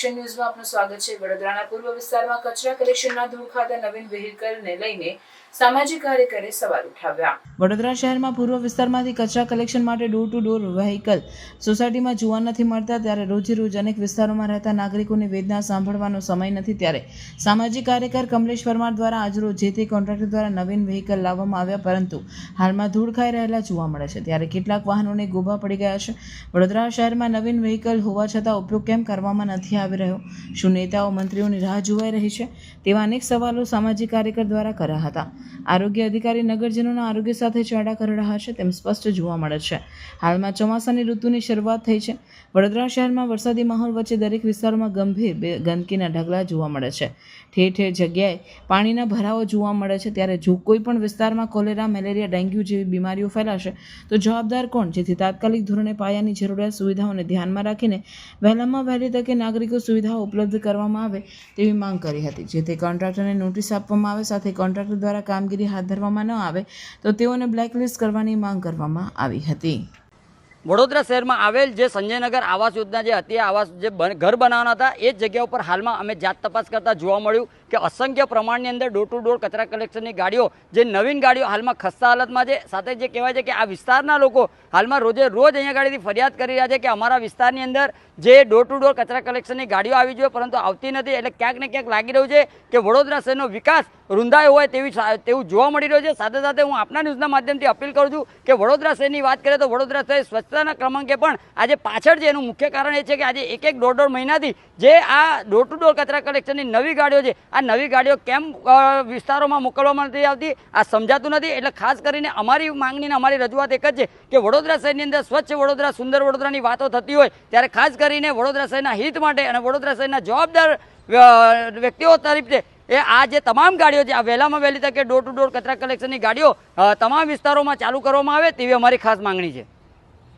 Action ન્યૂઝમાં આપનું સ્વાગત છે. વડોદરાના પૂર્વ વિસ્તારમાં કચરા કલેક્શનના ધૂળ ખાતા નવીન વ્હીકલને લઈને સામાજિક કાર્યકરે સવાલ ઉઠાવ્યા. વડોદરા શહેરમાં પૂર્વ વિસ્તારમાંથી કચરા કલેક્શન માટે ડોર ટુ ડોર વ્હીકલ સોસાયટીમાં જોવા નથી મળતા ત્યારે રોજે રોજ અનેક વિસ્તારોમાં રહેતા નાગરિકોની વેદના સાંભળવાનો સમય નથી ત્યારે સામાજિક કાર્યકર કમલેશ પરમાર દ્વારા આજરોજ જે તે કોન્ટ્રાક્ટર દ્વારા નવીન વ્હીકલ લાવવામાં આવ્યા પરંતુ હાલમાં ધૂળ ખાઈ રહેલા જોવા મળે છે. ત્યારે કેટલાક વાહનોને ગોભા પડી ગયા છે. વડોદરા શહેરમાં નવીન વ્હીકલ હોવા છતાં ઉપયોગ કેમ કરવામાં નથી આવી રહ્યો. શું નેતાઓ, મંત્રીઓની રાહ જોવાઈ રહી છે? તેવા અનેક સવાલો સામાજિક કાર્યકર દ્વારા કર્યા હતા. આરોગ્ય અધિકારી નગરજનોના આરોગ્ય સાથે ચાડા કરી રહ્યા છે તેમ સ્પષ્ટ જોવા મળે છે. હાલમાં ચોમાસાની ઋતુની શરૂઆત થઈ છે. વડોદરા શહેરમાં વરસાદી માહોલ વચ્ચે દરેક વિસ્તારોમાં ગંભીર ગંદકીના ઢગલા જોવા મળે છે. ઠેર ઠેર જગ્યાએ પાણીના ભરાવો જોવા મળે છે. ત્યારે જો કોઈ પણ વિસ્તારમાં કોલેરા, મેલેરિયા, ડેન્ગ્યુ જેવી બીમારીઓ ફેલાશે, તો જવાબદાર કોણ? જેથી તાત્કાલિક ધોરણે પાયાની જરૂરિયાત સુવિધાઓને ધ્યાનમાં રાખીને વહેલામાં વહેલી તકે નાગરિકો સુવિધાઓ ઉપલબ્ધ કરવામાં આવે તેવી માંગ કરી હતી. જેથી કોન્ટ્રાક્ટરને નોટિસ આપવામાં આવે સાથે કોન્ટ્રાક્ટર દ્વારા કામગીરી હાથ ધરવામાં ન આવે તો તેઓને બ્લેકલિસ્ટ કરવાની માંગ કરવામાં આવી હતી. વડોદરા શહેરમાં આવેલ જે સંજયનગર આવાસ યોજના જે હતી આવાસ જે ઘર બનાવવાના હતા, એ જગ્યા ઉપર હાલમાં અમે જાત તપાસ કરતા જોવા મળ્યું કે અસંખ્ય પ્રમાણની અંદર ડોર ટુ ડોર કચરા કલેક્શનની ગાડીઓ, જે નવીન ગાડીઓ હાલમાં ખસ્તા હાલતમાં છે. સાથે જે કહેવાય છે કે આ વિસ્તારના લોકો હાલમાં રોજે રોજ અહીંયા ગાડીથી ફરિયાદ કરી રહ્યા છે કે અમારા વિસ્તારની અંદર જે ડોર ટુ ડોર કચરા કલેક્શનની ગાડીઓ આવી જોઈએ, પરંતુ આવતી નથી. એટલે ક્યાંક ને ક્યાંક લાગી રહ્યું છે કે વડોદરા શહેરનો વિકાસ રૂંધાયો હોય તેવી તેવું જોવા મળી રહ્યું છે. સાથે સાથે હું આપના ન્યૂઝના માધ્યમથી અપીલ કરું છું કે વડોદરા શહેરની વાત કરીએ તો વડોદરા શહેર સ્વચ્છતાના ક્રમાંકે પણ આજે પાછળ છે એનું મુખ્ય કારણ એ છે કે આજે એક એક દોઢ દોઢ મહિનાથી જે આ ડોર ટુ ડોર કચરા કલેક્શનની નવી ગાડીઓ છે, આ નવી ગાડીઓ કેમ વિસ્તારોમાં મોકલવામાં નથી આવતી, આ સમજાતું નથી. એટલે ખાસ કરીને અમારી માંગણીને અમારી રજૂઆત એક જ છે કે વડોદરા શહેરની અંદર સ્વચ્છ વડોદરા, સુંદર વડોદરાની વાતો થતી હોય, ત્યારે ખાસ કરીને વડોદરા શહેરના હિત માટે અને વડોદરા શહેરના જવાબદાર વ્યક્તિઓ તરફથી એ આ જે તમામ ગાડીઓ છે આ વહેલામાં વહેલી તકે ડોર ટુ ડોર કચરા કલેક્શનની ગાડીઓ તમામ વિસ્તારોમાં ચાલુ કરવામાં આવે તેવી અમારી ખાસ માંગણી છે.